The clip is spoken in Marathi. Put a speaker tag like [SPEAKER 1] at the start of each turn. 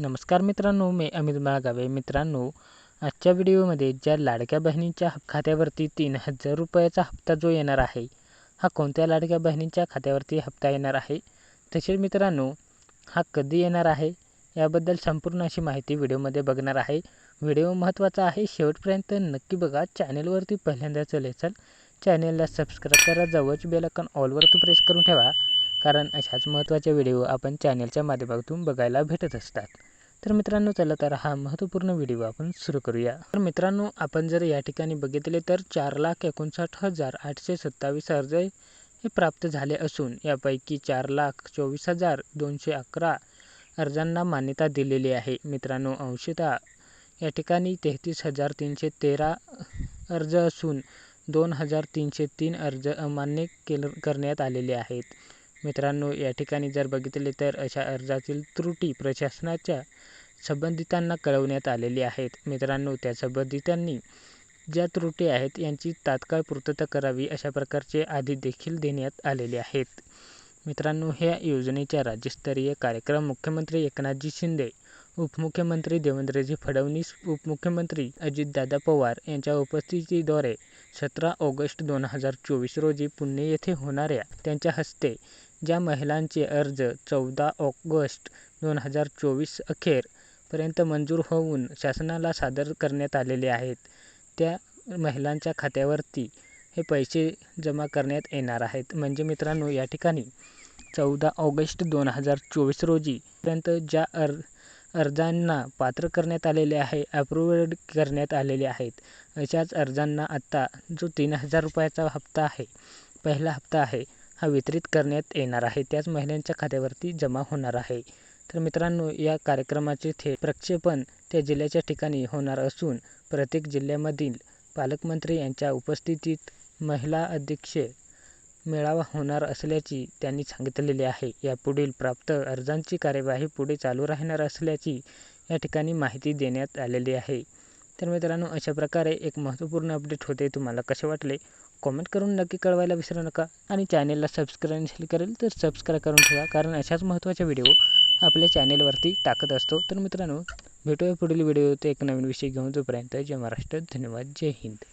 [SPEAKER 1] नमस्कार मित्रांनो मी अमित बाळगावे मित्रांनो आजच्या व्हिडिओमध्ये ज्या लाडक्या बहिणीच्या खात्यावरती तीन हजार रुपयाचा हप्ता जो येणार आहे हा कोणत्या लाडक्या बहिणीच्या खात्यावरती हप्ता येणार आहे? तसेच मित्रांनो हा कधी येणार आहे? याबद्दल संपूर्ण अशी माहिती व्हिडिओमध्ये बघणार आहे. व्हिडिओ महत्त्वाचा आहे. शेवटपर्यंत नक्की बघा. चॅनेलवरती पहिल्यांदा चले चल चॅनेलला सबस्क्राईब करा. जवळच बेलकन ऑलवरती प्रेस करून ठेवा. कारण अशाच महत्त्वाच्या व्हिडिओ आपण चॅनेलच्या माध्यमातून बघायला भेटत असतात. तर मित्रांनो चला तर हा महत्त्वपूर्ण व्हिडिओ आपण सुरू करूया. तर मित्रांनो आपण जर या ठिकाणी बघितले तर चार लाख एकोणसाठ हजार आठशे सत्तावीस अर्ज हे प्राप्त झाले असून यापैकी चार लाख चोवीस हजार दोनशे अकरा अर्जांना मान्यता दिलेली आहे. मित्रांनो अंशतः या ठिकाणी तेहतीस हजार तीनशे तेरा अर्ज असून दोन हजार तीनशे तीन अर्ज अमान्य केल करण्यात आलेले आहेत. मित्रांनो या ठिकाणी जर बघितले तर अशा अर्जातील त्रुटी प्रशासनाच्या संबंधितांना कळवण्यात आलेली आहेत. मित्रांनो त्या संबंधितांनी ज्या त्रुटी आहेत यांची तात्काळ पूर्तता करावी अशा प्रकारचे आधी देखील देण्यात आलेले आहेत. मित्रांनो ह्या योजनेच्या राज्यस्तरीय कार्यक्रम मुख्यमंत्री एकनाथजी शिंदे उपमुख्यमंत्री देवेंद्रजी फडणवीस उपमुख्यमंत्री अजितदादा पवार यांच्या उपस्थितीद्वारे सतरा ऑगस्ट दोन हजार चोवीस रोजी पुणे येथे होणाऱ्या त्यांच्या हस्ते ज्या महिलांचे अर्ज चौदा ऑगस्ट दोन हजार चोवीस अखेर पर्यंत मंजूर होऊन शासनाला सादर करण्यात आलेले आहेत. त्या महिलांच्या खात्यावरती हे पैसे जमा करण्यात येणार आहेत. म्हणजे मित्रांनो या ठिकाणी चौदा ऑगस्ट दोन हजार चोवीस रोजीपर्यंत ज्या अर् अर्जांना पात्र करण्यात आलेले आहे अप्रूव्हड करण्यात आलेले आहेत. अशाच अर्जांना आत्ता जो तीन हजार रुपयाचा हप्ता आहे पहिला हप्ता आहे हा वितरित करण्यात येणार आहे. त्याच महिलांच्या खात्यावरती जमा होणार आहे. तर मित्रांनो या कार्यक्रमाचे थेट प्रक्षेपण त्या जिल्ह्याच्या ठिकाणी होणार असून प्रत्येक जिल्ह्यामधील पालकमंत्री यांच्या उपस्थितीत महिला अध्यक्ष मेळावा होणार असल्याची त्यांनी सांगितलेले आहे. यापुढील प्राप्त अर्जांची कार्यवाही पुढे चालू राहणार असल्याची या ठिकाणी माहिती देण्यात आलेली आहे. तर मित्रांनो अशा प्रकारे एक महत्त्वपूर्ण अपडेट होते. तुम्हाला कसे वाटले? कॉमेंट करून नक्की कळवायला विसरू नका. आणि चॅनेलला सबस्क्राईब नसेल करेल तर सबस्क्राईब करून ठेवा. कारण अशाच महत्त्वाचे व्हिडिओ आपल्या चॅनेलवरती टाकत असतो. तर मित्रांनो भेटूया पुढील व्हिडिओ एक नवीन विषय घेऊन. जोपर्यंत जय महाराष्ट्र धन्यवाद जय हिंद.